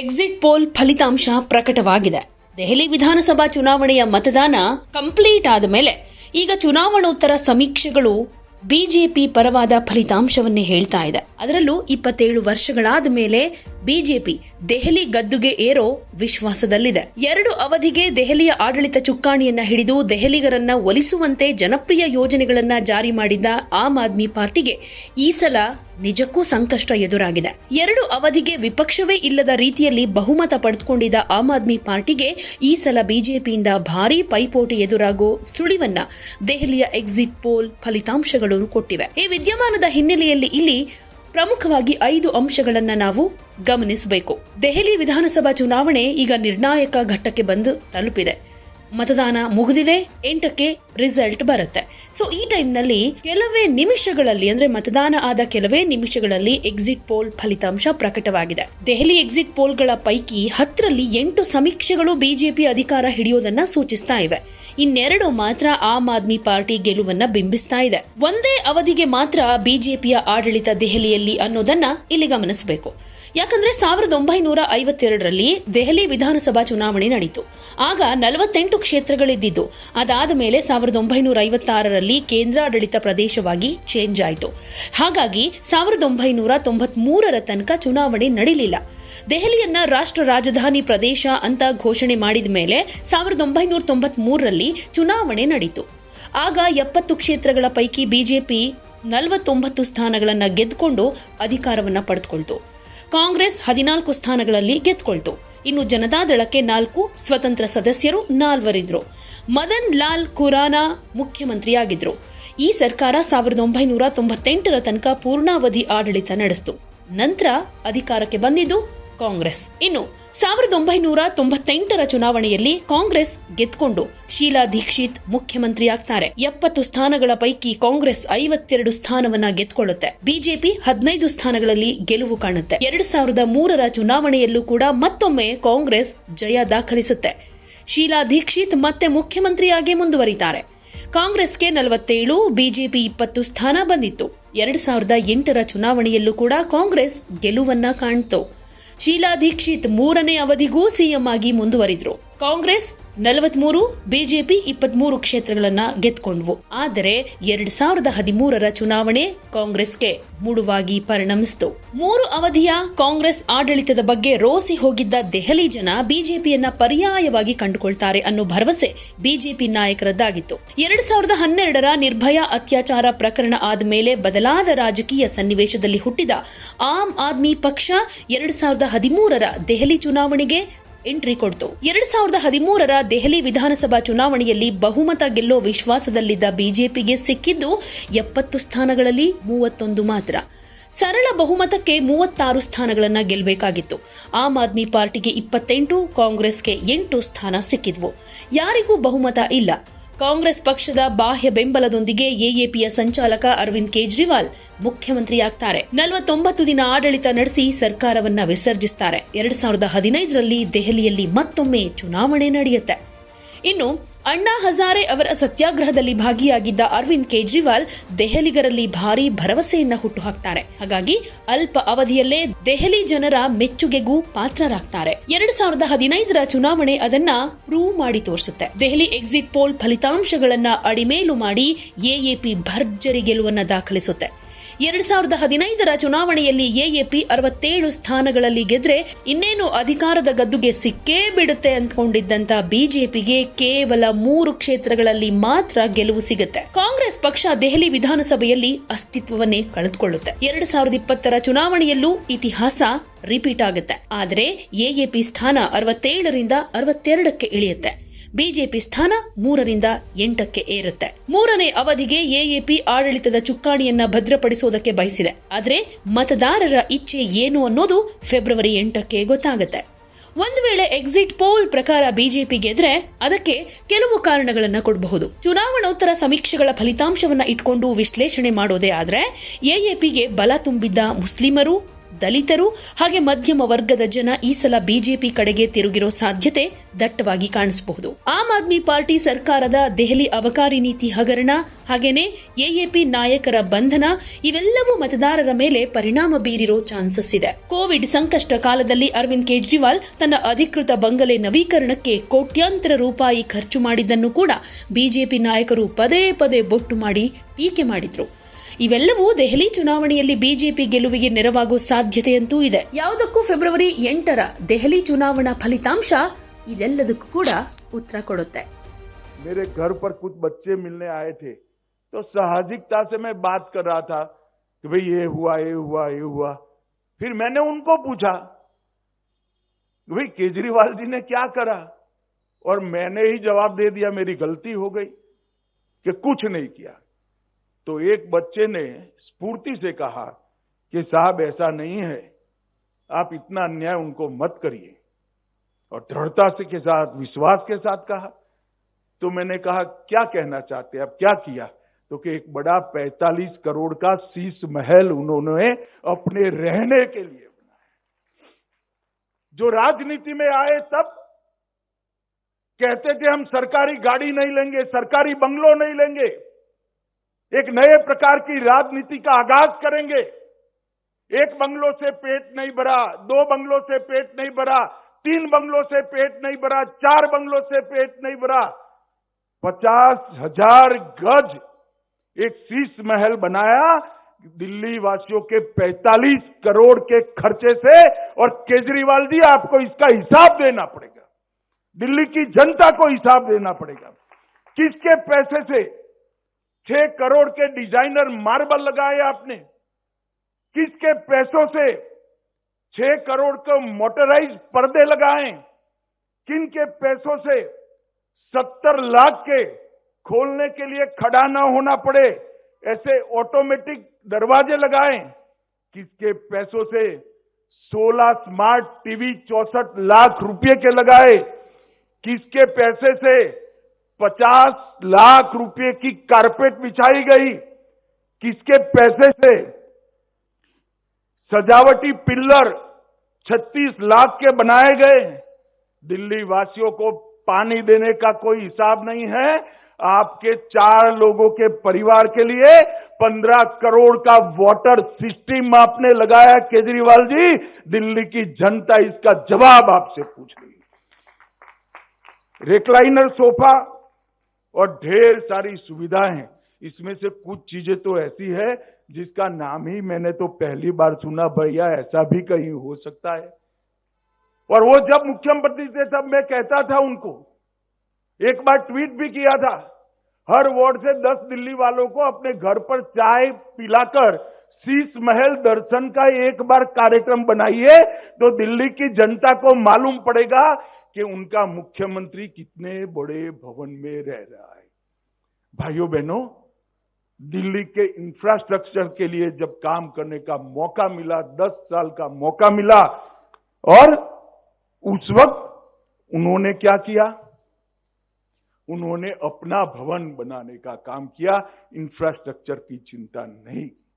Exit poll ಫಲಿತಾಂಶ ಪ್ರಕಟವಾಗಿದೆ. ದೆಹಲಿ ವಿಧಾನಸಭಾ ಚುನಾವಣೆಯ ಮತದಾನ ಕಂಪ್ಲೀಟ್ ಆದ ಮೇಲೆ ಈಗ ಚುನಾವಣೋತ್ತರ ಸಮೀಕ್ಷೆಗಳು ಬಿಜೆಪಿ ಪರವಾದ ಫಲಿತಾಂಶವನ್ನೇ ಹೇಳ್ತಾ ಇದೆ. ಅದರಲ್ಲೂ ಇಪ್ಪತ್ತೇಳು ವರ್ಷಗಳಾದ ಮೇಲೆ ಬಿಜೆಪಿ ದೆಹಲಿ ಗದ್ದುಗೆ ಏರೋ ವಿಶ್ವಾಸದಲ್ಲಿದೆ. ಎರಡು ಅವಧಿಗೆ ದೆಹಲಿಯ ಆಡಳಿತ ಚುಕ್ಕಾಣಿಯನ್ನ ಹಿಡಿದು ದೆಹಲಿಗರನ್ನ ಒಲಿಸುವಂತೆ ಜನಪ್ರಿಯ ಯೋಜನೆಗಳನ್ನ ಜಾರಿ ಮಾಡಿದ್ದ ಆಮ್ ಆದ್ಮಿ ಪಾರ್ಟಿಗೆ ಈ ಸಲ ನಿಜಕ್ಕೂ ಸಂಕಷ್ಟ ಎದುರಾಗಿದೆ. ಎರಡು ಅವಧಿಗೆ ವಿಪಕ್ಷವೇ ಇಲ್ಲದ ರೀತಿಯಲ್ಲಿ ಬಹುಮತ ಪಡೆದುಕೊಂಡಿದ್ದ ಆಮ್ ಆದ್ಮಿ ಪಾರ್ಟಿಗೆ ಈ ಸಲ ಬಿಜೆಪಿಯಿಂದ ಭಾರೀ ಪೈಪೋಟಿ ಎದುರಾಗೋ ಸುಳಿವನ್ನ ದೆಹಲಿಯ ಎಕ್ಸಿಟ್ ಪೋಲ್ ಫಲಿತಾಂಶಗಳು ಕೊಟ್ಟಿವೆ. ಈ ವಿದ್ಯಮಾನದ ಹಿನ್ನೆಲೆಯಲ್ಲಿ ಇಲ್ಲಿ ಪ್ರಮುಖವಾಗಿ ಐದು ಅಂಶಗಳನ್ನು ನಾವು ಗಮನಿಸಬೇಕು. ದೆಹಲಿ ವಿಧಾನಸಭಾ ಚುನಾವಣೆ ಈಗ ನಿರ್ಣಾಯಕ ಘಟ್ಟಕ್ಕೆ ಬಂದು ತಲುಪಿದೆ. ಮತದಾನ ಮುಗಿದಿದೆ, ಎಂಟಕ್ಕೆ ರಿಸಲ್ಟ್ ಬರುತ್ತೆ. ಸೊ ಈ ಟೈಮ್ನಲ್ಲಿ ಕೆಲವೇ ನಿಮಿಷಗಳಲ್ಲಿ, ಅಂದ್ರೆ ಮತದಾನ ಆದ ಕೆಲವೇ ನಿಮಿಷಗಳಲ್ಲಿ ಎಕ್ಸಿಟ್ ಪೋಲ್ ಫಲಿತಾಂಶ ಪ್ರಕಟವಾಗಿದೆ. ದೆಹಲಿ ಎಕ್ಸಿಟ್ ಪೋಲ್ಗಳ ಪೈಕಿ ಹತ್ತರಲ್ಲಿ ಎಂಟು ಸಮೀಕ್ಷೆಗಳು ಬಿಜೆಪಿ ಅಧಿಕಾರ ಹಿಡಿಯೋದನ್ನ ಸೂಚಿಸ್ತಾ ಇವೆ. ಇನ್ನೆರಡು ಮಾತ್ರ ಆಮ್ ಆದ್ಮಿ ಪಾರ್ಟಿ ಗೆಲುವನ್ನ ಬಿಂಬಿಸ್ತಾ ಇದೆ. ಒಂದೇ ಅವಧಿಗೆ ಮಾತ್ರ ಬಿಜೆಪಿಯ ಆಡಳಿತ ದೆಹಲಿಯಲ್ಲಿ ಅನ್ನೋದನ್ನ ಇಲ್ಲಿ ಗಮನಿಸಬೇಕು. ಯಾಕಂದ್ರೆ ಸಾವಿರದ ಒಂಬೈನೂರ ಐವತ್ತೆರಡರಲ್ಲಿ ದೆಹಲಿ ವಿಧಾನಸಭಾ ಚುನಾವಣೆ ನಡೆಯಿತು ಆಗ ನಲವತ್ತೆಂಟು ಕ್ಷೇತ್ರಗಳಿದ್ದಿದ್ದು. ಅದಾದ ಮೇಲೆ ಸಾವಿರದ ಒಂಬೈನೂರ ಐವತ್ತಾರರಲ್ಲಿ ಕೇಂದ್ರಾಡಳಿತ ಪ್ರದೇಶವಾಗಿ ಚೇಂಜ್ ಆಯಿತು. ಹಾಗಾಗಿ ಸಾವಿರದ ಒಂಬೈನೂರ ತೊಂಬತ್ಮೂರರ ತನಕ ಚುನಾವಣೆ ನಡೀಲಿಲ್ಲ. ದೆಹಲಿಯನ್ನ ರಾಷ್ಟ್ರ ರಾಜಧಾನಿ ಪ್ರದೇಶ ಅಂತ ಘೋಷಣೆ ಮಾಡಿದ ಮೇಲೆ ಸಾವಿರದ ಒಂಬೈನೂರ ತೊಂಬತ್ಮೂರರಲ್ಲಿ ಚುನಾವಣೆ ನಡೆಯಿತು ಆಗ ಎಪ್ಪತ್ತು ಕ್ಷೇತ್ರಗಳ ಪೈಕಿ ಬಿಜೆಪಿ ನಲವತ್ತೊಂಬತ್ತು ಸ್ಥಾನಗಳನ್ನು ಗೆದ್ದುಕೊಂಡು ಅಧಿಕಾರವನ್ನು ಪಡೆದುಕೊಳ್ತು. ಕಾಂಗ್ರೆಸ್ ಹದಿನಾಲ್ಕು ಸ್ಥಾನಗಳಲ್ಲಿ ಗೆದ್ಕೊಳ್ತು ಇನ್ನು ಜನತಾದಳಕ್ಕೆ ನಾಲ್ಕು, ಸ್ವತಂತ್ರ ಸದಸ್ಯರು ನಾಲ್ವರಿದ್ರು. ಮದನ್ ಲಾಲ್ ಖುರಾನಾ ಮುಖ್ಯಮಂತ್ರಿಯಾಗಿದ್ರು. ಈ ಸರ್ಕಾರ ಸಾವಿರದ ಒಂಬೈನೂರ ತೊಂಬತ್ತೆಂಟರ ತನಕ ಪೂರ್ಣಾವಧಿ ಆಡಳಿತ ನಡೆಸಿತು. ನಂತರ ಅಧಿಕಾರಕ್ಕೆ ಬಂದಿದ್ದು ಕಾಂಗ್ರೆಸ್. ಇನ್ನು ಸಾವಿರದ ಒಂಬೈನೂರ ತೊಂಬತ್ತೆಂಟರ ಚುನಾವಣೆಯಲ್ಲಿ ಕಾಂಗ್ರೆಸ್ ಗೆದ್ದುಕೊಂಡು ಶೀಲಾ ದೀಕ್ಷಿತ್ ಮುಖ್ಯಮಂತ್ರಿಯಾಗ್ತಾರೆ. ಎಪ್ಪತ್ತು ಸ್ಥಾನಗಳ ಪೈಕಿ ಕಾಂಗ್ರೆಸ್ ಐವತ್ತೆರಡು ಸ್ಥಾನವನ್ನ ಗೆದ್ದುಕೊಳ್ಳುತ್ತೆ. ಬಿಜೆಪಿ ಹದಿನೈದು ಸ್ಥಾನಗಳಲ್ಲಿ ಗೆಲುವು ಕಾಣುತ್ತೆ. ಎರಡ್ ಸಾವಿರದ ಮೂರರ ಚುನಾವಣೆಯಲ್ಲೂ ಕೂಡ ಮತ್ತೊಮ್ಮೆ ಕಾಂಗ್ರೆಸ್ ಜಯ ದಾಖಲಿಸುತ್ತೆ. ಶೀಲಾ ದೀಕ್ಷಿತ್ ಮತ್ತೆ ಮುಖ್ಯಮಂತ್ರಿಯಾಗಿ ಮುಂದುವರಿತಾರೆ. ಕಾಂಗ್ರೆಸ್ಗೆ ನಲವತ್ತೇಳು, ಬಿಜೆಪಿ ಇಪ್ಪತ್ತು ಸ್ಥಾನ ಬಂದಿತ್ತು. ಎರಡ್ ಸಾವಿರದ ಎಂಟರ ಚುನಾವಣೆಯಲ್ಲೂ ಕೂಡ ಕಾಂಗ್ರೆಸ್ ಗೆಲುವನ್ನ ಕಾಣ್ತು. ಶೀಲಾ ದೀಕ್ಷಿತ್ ಮೂರನೇ ಅವಧಿಗೂ ಸಿಎಂ ಆಗಿ ಮುಂದುವರಿದ್ರು. ಕಾಂಗ್ರೆಸ್ ನಲವತ್ಮೂರು, ಬಿಜೆಪಿ ಇಪ್ಪತ್ಮೂರು ಕ್ಷೇತ್ರಗಳನ್ನ ಗೆದ್ಕೊಂಡ್ವು. ಆದರೆ ಎರಡ್ ಸಾವಿರದ ಹದಿಮೂರರ ಚುನಾವಣೆ ಕಾಂಗ್ರೆಸ್ಗೆ ಮುಡುವಾಗಿ ಪರಿಣಮಿಸಿತು. ಮೂರು ಅವಧಿಯ ಕಾಂಗ್ರೆಸ್ ಆಡಳಿತದ ಬಗ್ಗೆ ರೋಸಿ ಹೋಗಿದ್ದ ದೆಹಲಿ ಜನ ಬಿಜೆಪಿಯನ್ನ ಪರ್ಯಾಯವಾಗಿ ಕಂಡುಕೊಳ್ತಾರೆ ಅನ್ನೋ ಭರವಸೆ ಬಿಜೆಪಿ ನಾಯಕರದ್ದಾಗಿತ್ತು. ಎರಡ್ ಸಾವಿರದ ಹನ್ನೆರಡರ ನಿರ್ಭಯ ಅತ್ಯಾಚಾರ ಪ್ರಕರಣ ಆದ ಮೇಲೆ ಬದಲಾದ ರಾಜಕೀಯ ಸನ್ನಿವೇಶದಲ್ಲಿ ಹುಟ್ಟಿದ ಆಮ್ ಆದ್ಮಿ ಪಕ್ಷ ಎರಡ್ ಸಾವಿರದ ಹದಿಮೂರರ ದೆಹಲಿ ಚುನಾವಣೆಗೆ ಎಂಟ್ರಿ ಕೊಡ್ತು. ಎರಡ್ ಸಾವಿರದ ಹದಿಮೂರರ ದೆಹಲಿ ವಿಧಾನಸಭಾ ಚುನಾವಣೆಯಲ್ಲಿ ಬಹುಮತ ಗೆಲ್ಲೋ ವಿಶ್ವಾಸದಲ್ಲಿದ್ದ ಬಿಜೆಪಿಗೆ ಸಿಕ್ಕಿದ್ದು ಎಪ್ಪತ್ತು ಸ್ಥಾನಗಳಲ್ಲಿ ಮೂವತ್ತೊಂದು ಮಾತ್ರ. ಸರಳ ಬಹುಮತಕ್ಕೆ ಮೂವತ್ತಾರು ಸ್ಥಾನಗಳನ್ನು ಗೆಲ್ಲಬೇಕಾಗಿತ್ತು ಆಮ್ ಆದ್ಮಿ ಪಾರ್ಟಿಗೆ ಇಪ್ಪತ್ತೆಂಟು, ಕಾಂಗ್ರೆಸ್ಗೆ ಎಂಟು ಸ್ಥಾನ ಸಿಕ್ಕಿದ್ವು. ಯಾರಿಗೂ ಬಹುಮತ ಇಲ್ಲ. ಕಾಂಗ್ರೆಸ್ ಪಕ್ಷದ ಬಾಹ್ಯ ಬೆಂಬಲದೊಂದಿಗೆ ಎಎಪಿಯ ಸಂಚಾಲಕ ಅರವಿಂದ್ ಕೇಜ್ರಿವಾಲ್ ಮುಖ್ಯಮಂತ್ರಿಯಾಗ್ತಾರೆ. ನಲವತ್ತೊಂಬತ್ತು ದಿನ ಆಡಳಿತ ನಡೆಸಿ ಸರ್ಕಾರವನ್ನ ವಿಸರ್ಜಿಸ್ತಾರೆ. ಎರಡ್ ಸಾವಿರದ ಹದಿನೈದರಲ್ಲಿ ದೆಹಲಿಯಲ್ಲಿ ಮತ್ತೊಮ್ಮೆ ಚುನಾವಣೆ ನಡೆಯುತ್ತೆ. ಇನ್ನು ಅಣ್ಣಾ ಹಜಾರೆ ಅವರ ಸತ್ಯಾಗ್ರಹದಲ್ಲಿ ಭಾಗಿಯಾಗಿದ್ದ ಅರವಿಂದ್ ಕೇಜ್ರಿವಾಲ್ ದೆಹಲಿಗರಲ್ಲಿ ಭಾರಿ ಭರವಸೆಯನ್ನ ಹುಟ್ಟುಹಾಕ್ತಾರೆ. ಹಾಗಾಗಿ ಅಲ್ಪ ಅವಧಿಯಲ್ಲೇ ದೆಹಲಿ ಜನರ ಮೆಚ್ಚುಗೆಗೂ ಪಾತ್ರರಾಗ್ತಾರೆ. ಎರಡ್ ಸಾವಿರದ ಹದಿನೈದರ ಚುನಾವಣೆ ಅದನ್ನ ಪ್ರೂವ್ ಮಾಡಿ ತೋರಿಸುತ್ತೆ. ದೆಹಲಿ ಎಕ್ಸಿಟ್ ಪೋಲ್ ಫಲಿತಾಂಶಗಳನ್ನ ಅಡಿಮೇಲು ಮಾಡಿ ಎಎಪಿ ಭರ್ಜರಿ ಗೆಲುವನ್ನ ದಾಖಲಿಸುತ್ತೆ. ಎರಡ್ ಸಾವಿರದ ಹದಿನೈದರ ಚುನಾವಣೆಯಲ್ಲಿ ಎಎಪಿ ಅರವತ್ತೇಳು ಸ್ಥಾನಗಳಲ್ಲಿ ಗೆದ್ರೆ ಇನ್ನೇನು ಅಧಿಕಾರದ ಗದ್ದುಗೆ ಸಿಕ್ಕೇ ಬಿಡುತ್ತೆ ಅಂದ್ಕೊಂಡಿದ್ದಂತ ಬಿಜೆಪಿಗೆ ಕೇವಲ ಮೂರು ಕ್ಷೇತ್ರಗಳಲ್ಲಿ ಮಾತ್ರ ಗೆಲುವು ಸಿಗುತ್ತೆ. ಕಾಂಗ್ರೆಸ್ ಪಕ್ಷ ದೆಹಲಿ ವಿಧಾನಸಭೆಯಲ್ಲಿ ಅಸ್ತಿತ್ವವನ್ನೇ ಕಳೆದುಕೊಳ್ಳುತ್ತೆ. ಎರಡ್ ಸಾವಿರದ ಇಪ್ಪತ್ತರ ಚುನಾವಣೆಯಲ್ಲೂ ಇತಿಹಾಸ ರಿಪೀಟ್ ಆಗುತ್ತೆ. ಆದರೆ ಎಎಪಿ ಸ್ಥಾನ ಅರವತ್ತೇಳರಿಂದ ಅರವತ್ತೆರಡಕ್ಕೆ ಇಳಿಯುತ್ತೆ. ಬಿಜೆಪಿ ಸ್ಥಾನ ಮೂರರಿಂದ ಎಂಟಕ್ಕೆ ಏರುತ್ತೆ. ಮೂರನೇ ಅವಧಿಗೆ ಎಎಪಿ ಆಡಳಿತದ ಚುಕ್ಕಾಣಿಯನ್ನ ಭದ್ರಪಡಿಸೋದಕ್ಕೆ ಬಯಸಿದೆ. ಆದರೆ ಮತದಾರರ ಇಚ್ಛೆ ಏನು ಅನ್ನೋದು ಫೆಬ್ರವರಿ ಎಂಟಕ್ಕೆ ಗೊತ್ತಾಗುತ್ತೆ. ಒಂದು ವೇಳೆ ಎಕ್ಸಿಟ್ ಪೋಲ್ ಪ್ರಕಾರ ಬಿಜೆಪಿ ಗೆದ್ರೆ ಅದಕ್ಕೆ ಕೆಲವು ಕಾರಣಗಳನ್ನ ಕೊಡಬಹುದು. ಚುನಾವಣೋತ್ತರ ಸಮೀಕ್ಷೆಗಳ ಫಲಿತಾಂಶವನ್ನ ಇಟ್ಕೊಂಡು ವಿಶ್ಲೇಷಣೆ ಮಾಡೋದೇ ಆದ್ರೆ ಎಎಪಿಗೆ ಬಲ ತುಂಬಿದ್ದ ಮುಸ್ಲಿಮರು ದಲಿತರು ಹಾಗೆ ಮಧ್ಯಮ ವರ್ಗದ ಜನ ಈ ಸಲ ಬಿಜೆಪಿ ಕಡೆಗೆ ತಿರುಗಿರೋ ಸಾಧ್ಯತೆ ದಟ್ಟವಾಗಿ ಕಾಣಿಸಬಹುದು. ಆಮ್ ಆದ್ಮಿ ಪಾರ್ಟಿ ಸರ್ಕಾರದ ದೆಹಲಿ ಅಬಕಾರಿ ನೀತಿ ಹಗರಣ, ಹಾಗೇನೆ ಎಎಪಿ ನಾಯಕರ ಬಂಧನ, ಇವೆಲ್ಲವೂ ಮತದಾರರ ಮೇಲೆ ಪರಿಣಾಮ ಬೀರಿರೋ ಚಾನ್ಸಸ್ ಇದೆ. ಕೋವಿಡ್ ಸಂಕಷ್ಟ ಕಾಲದಲ್ಲಿ ಅರವಿಂದ್ ಕೇಜ್ರಿವಾಲ್ ತನ್ನ ಅಧಿಕೃತ ಬಂಗಲೆ ನವೀಕರಣಕ್ಕೆ ಕೋಟ್ಯಾಂತರ ರೂಪಾಯಿ ಖರ್ಚು ಮಾಡಿದ್ದನ್ನು ಕೂಡ ಬಿಜೆಪಿ ನಾಯಕರು ಪದೇ ಪದೇ ಬೊಟ್ಟು ಮಾಡಿ ಟೀಕೆ ಮಾಡಿದ್ರು. ಇವೆಲ್ಲವೂ ದೆಹಲಿ ಚುನಾವಣೆಯಲ್ಲಿ ಬಿಜೆಪಿ ಗೆಲುವಿಗೆ ನೆರವಾಗುವ ಸಾಧ್ಯತೆಯಂತೂ ಇದೆ ಯಾವುದಕ್ಕೂ ಫೆಬ್ರವರಿ ಎಂಟರ ದೆಹಲಿ ಚುನಾವಣಾ ಫಲಿತಾಂಶ ಇದೆಲ್ಲದಕ್ಕೂ ಕೂಡ ಉತ್ತರ ಕೊಡುತ್ತೆ मेरे घर पर कुछ बच्चे मिलने आए थे तो साहजिकता से मैं बात कर रहा था कि भाई ये हुआ ये हुआ ये हुआ फिर मैंने उनको पूछा कि भाई केजरीवाल जी ने क्या करा और मैंने ही जवाब दे दिया मेरी गलती हो गई कि कुछ नहीं किया तो एक बच्चे ने स्फूर्ति से कहा कि साहब, ऐसा नहीं है। आप इतना अन्याय उनको मत करिए। और दृढ़ता से के साथ, विश्वास के साथ कहा। तो मैंने कहा, क्या कहना चाहते हैं? अब क्या किया? तो कि एक बड़ा 45 करोड़ का शीश महल उन्होंने अपने रहने के लिए बनाया। जो राजनीति में आए तब कहते थे हम सरकारी गाड़ी नहीं लेंगे, सरकारी बंगलो नहीं लेंगे। एक नए प्रकार की राजनीति का आगाज़ करेंगे। एक बंगलों से पेट नहीं भरा, दो बंगलों से पेट नहीं भरा, तीन बंगलों से पेट नहीं भरा, चार बंगलों से पेट नहीं भरा। पचास हज़ार गज एक शीश महल बनाया दिल्ली वासियों के 45 करोड़ के खर्चे से, और केजरीवाल जी, आपको इसका हिसाब देना पड़ेगा। दिल्ली की जनता को हिसाब देना पड़ेगा। किसके पैसे से? छह करोड़ के डिज़ाइनर मार्बल लगाए आपने। किसके पैसों से छह करोड़ के मोटराइज पर्दे लगाए? किन के पैसों से सत्तर लाख के खोलने के लिए खड़ा ना होना पड़े? ऐसे ऑटोमेटिक दरवाजे लगाए? किसके पैसों से 16 स्मार्ट टीवी चौसठ लाख रुपए के लगाए? किसके पैसे से 50 लाख रुपए की कारपेट बिछाई गई। किसके पैसे से? सजावटी पिल्लर 36 लाख के बनाए गए। दिल्ली वासियों को पानी देने का कोई हिसाब नहीं है। आपके चार लोगों के परिवार के लिए पंद्रह करोड़ का वाटर सिस्टम आपने लगाया। केजरीवाल जी, दिल्ली की जनता इसका जवाब आपसे पूछ रही है। रेक्लाइनर सोफा और ढेर सारी सुविधाएँ। हैं इसमें से कुछ चीज़ें तो ऐसी है, जिसका नाम ही मैंने तो पहली बार सुना, भैया, ऐसा भी कहीं हो सकता है। और वो जब मुख्यमंत्री थे, तब मैं कहता था उनको, एक बार ट्वीट भी किया था, हर वार्ड से 10 दिल्ली वालों को अपने घर पर चाय पिलाकर शीश महल दर्शन का एक बार कार्यक्रम बनाइए तो दिल्ली की जनता को मालूम पड़ेगा कि उनका मुख्यमंत्री कितने बड़े भवन में रह रहा है। भाइयों बहनों, दिल्ली के इंफ्रास्ट्रक्चर के लिए जब काम करने का मौका मिला, दस साल का मौका मिला, और उस वक्त उन्होंने क्या किया? उन्होंने अपना भवन बनाने का काम किया। इंफ्रास्ट्रक्चर की चिंता नहीं